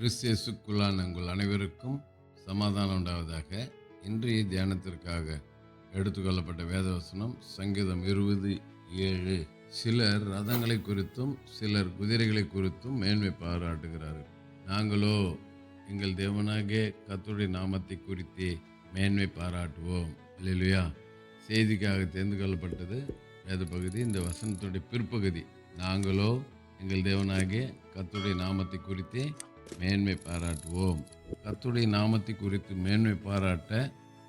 கிறிஸ்தியசுக்குள்ளான உங்கள் அனைவருக்கும் சமாதானம் உண்டாவதாக இன்றைய தியானத்திற்காக எடுத்துக்கொள்ளப்பட்ட வேதவசனம் சங்கீதம் இருபது ஏழு. சிலர் ரதங்களை குறித்தும் சிலர் குதிரைகளை குறித்தும் மேன்மை பாராட்டுகிறார்கள். நாங்களோ எங்கள் தேவனாகிய கத்துடைய நாமத்தை குறித்தே மேன்மை பாராட்டுவோம். இல்லையா செய்திக்காக தேர்ந்து கொள்ளப்பட்டது வேத பகுதி இந்த வசனத்துடைய பிற்பகுதி. நாங்களோ எங்கள் தேவனாகிய கத்துடைய நாமத்தை குறித்தே மேன்மை பாராட்டுவோம். கத்துடைய நாமத்தை குறித்து மேன்மை பாராட்ட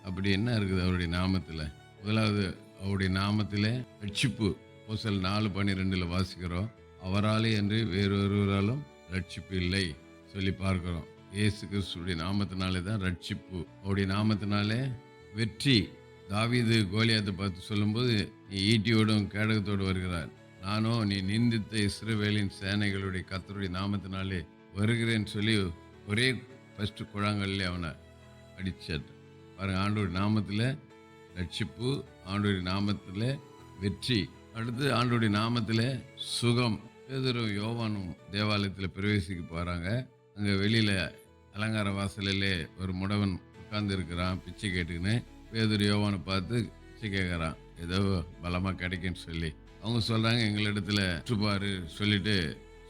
அப்படி என்ன இருக்குது அவருடைய நாமத்தில்? முதலாவது அவருடைய நாமத்தில் ரட்சிப்பு. பூசல் நாலு பன்னிரெண்டில் வாசிக்கிறோம். அவராலே என்று வேறொருவராலும் ரட்சிப்பு இல்லை சொல்லி பார்க்குறோம். இயேசு கிறிஸ்துடைய நாமத்தினாலே தான் ரட்சிப்பு. அவருடைய நாமத்தினாலே வெற்றி. தாவிது கோலியாத்தை பார்த்து சொல்லும்போது நீ ஈட்டியோடும் கேடகத்தோடு வருகிறார் நானோ நீ நிந்தித்த இஸ்ரவேலின் சேனைகளுடைய கத்தருடைய நாமத்தினாலே வருகிறேன்னு சொல்லி ஒரே ஃபஸ்ட்டு குழாங்கல்லே அவனை அடித்தார் பாருங்க ஆண்டோடைய நாமத்தில் ரட்சிப்பு ஆண்டோடைய நாமத்தில் வெற்றி அடுத்து ஆண்டோடைய நாமத்தில் சுகம். பேதரும் யோவானும் தேவாலயத்தில் பிரவேசிக்க போகிறாங்க அங்கே வெளியில் அலங்கார வாசலிலே ஒரு முடவன் உட்கார்ந்து இருக்கிறான் பிச்சை கேட்டுக்கின்னு. பேதர் யோவானை பார்த்து பிச்சை கேட்குறான் ஏதோ பலமாக கிடைக்குன்னு சொல்லி. அவங்க சொல்கிறாங்க எங்களிடத்துல சுபாரு சொல்லிட்டு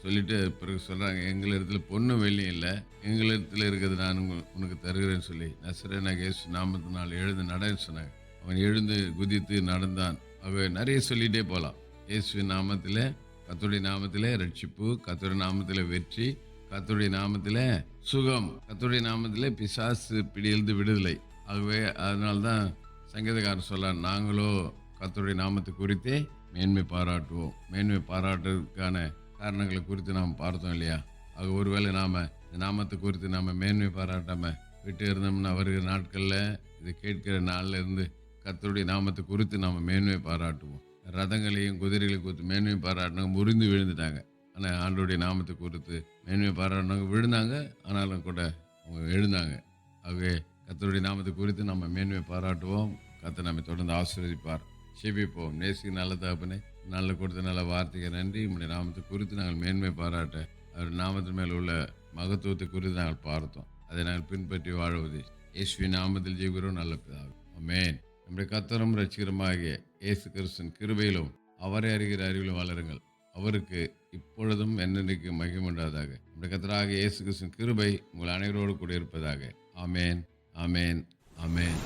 சொல்லிட்டு பிறகு சொல்கிறாங்க எங்கள் இடத்துல பொண்ணு வெள்ளியும் இல்லை. எங்களிடத்துல இருக்கிறது நான் உனக்கு தருகிறேன்னு சொல்லி. நசரேனா கேசு நாமத்தினால் எழுந்து நடன்னு சொன்னாங்க. அவன் எழுந்து குதித்து நடந்தான். ஆகவே நிறைய சொல்லிகிட்டே போகலாம் இயேசுவின் நாமத்தில் கத்துடைய நாமத்தில் ரட்சிப்பு கத்துடைய நாமத்தில் வெற்றி கத்துடைய நாமத்தில் சுகம் கத்துடைய நாமத்தில் பிசாசு பிடியிலிருந்து விடுதலை. ஆகவே அதனால்தான் சங்கீதக்காரன் சொல்ல நாங்களோ கத்துடைய நாமத்தை குறித்தே மேன்மை பாராட்டுவோம். மேன்மை பாராட்டுறதுக்கான காரணங்களை குறித்து நாம் பார்த்தோம் இல்லையா? அது ஒருவேளை நாம் இந்த நாமத்தை குறித்து நாம் மேன்மை பாராட்டாமல் விட்டு இருந்தோம்னா வருகிற நாட்களில் இதை கேட்கிற நாளில் இருந்து கத்தருடைய நாமத்தை குறித்து நாம் மேன்மை பாராட்டுவோம். ரதங்களையும் குதிரைகளையும் குறித்து மேன்மை பாராட்டினாங்க முறிந்து விழுந்துட்டாங்க. ஆனால் ஆண்டோடைய நாமத்தை குறித்து மேன்மை பாராட்டினவங்க விழுந்தாங்க ஆனாலும் கூட அவங்க எழுந்தாங்க. ஆகவே கத்தருடைய நாமத்தை குறித்து நம்ம மேன்மை பாராட்டுவோம். கத்தை நம்மை தொடர்ந்து ஆசீர்வதிப்பார். செபிப்போம். நேசிக்கு நல்ல தகப்பனே நல்ல கொடுத்த நல்ல வார்த்தைக்கு நன்றி. உங்களுடைய நாமத்தை குறித்து நாங்கள் மேன்மை பாராட்ட அவர் நாமத்தின் மேல் உள்ள மகத்துவத்தை குறித்து நாங்கள் பார்த்தோம். அதை நாங்கள் பின்பற்றி வாழ்வது இயேசுவி நாமத்தில் ஜீவிக்கிறோம் நல்ல பிதாவே. அமேன் நம்முடைய கத்தரும் ரசிகரமாகிய இயேசு கிறிஸ்தன் கிருபையிலும் அவரை அறிகிற அறிவிலும் வளருங்கள். அவருக்கு இப்பொழுதும் என்னென்னைக்கு மகிமுண்டாதாக நம்முடைய கத்தராக இயேசு கிறிஸ்தன் கிருபை உங்கள் அனைவரோடு கூட இருப்பதாக ஆமேன். ஆமேன். ஆமேன்.